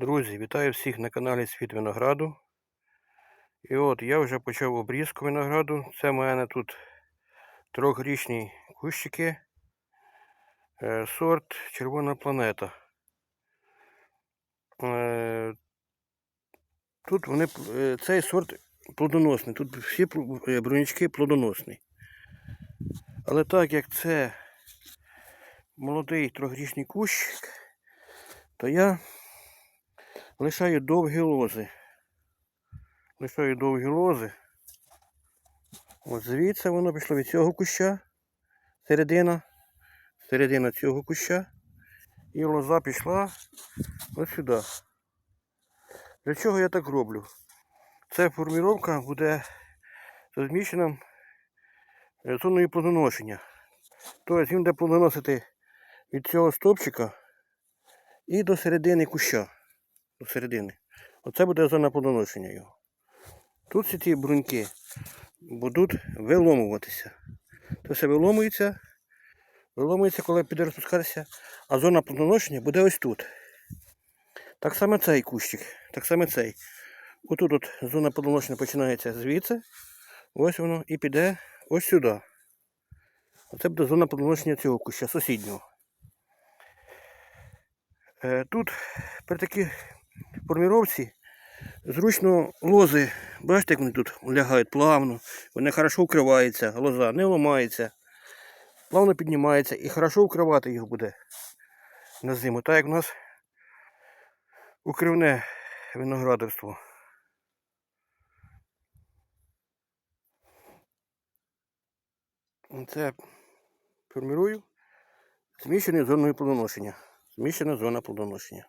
Друзі, вітаю всіх на каналі Світ Винограду. І от я вже почав обрізку винограду. Це в мене тут трьохрічні кущики. Е, Сорт Червона планета. Е, Тут вони, е, цей сорт плодоносний. Тут всі е, плодоносні. Але так як це молодий трьохрічний кущик, то я лишаю довгі лози. Лишаю довгі лози. От звідси воно пішло від цього куща. Середина. Середина цього куща. І лоза пішла ось сюди. Для чого я так роблю? Це форміровка буде розміщена е, зоною плодоношення. Тобто він буде плодоносити від цього стовпчика і до середини куща. До середини. Оце буде зона плодоношення його. Тут всі ці бруньки будуть виломуватися. Це все виломується, виломується, коли піде розпускатися, а зона плодоношення буде ось тут. Так само цей кущик, так само цей. Отут от зона плодоношення починається звідси. Ось воно і піде ось сюди. Оце буде зона плодоношення цього куща, сусіднього. Е, Тут при такій форміровці зручно лози, бачите, як вони тут лягають плавно, вони хорошо вкриваються, лоза не ламається, плавно піднімається і хорошо вкривати їх буде на зиму. Так як у нас укривне виноградарство. Це формірую зміщеною зоною плодоношення. Зміщена зона плодоношення.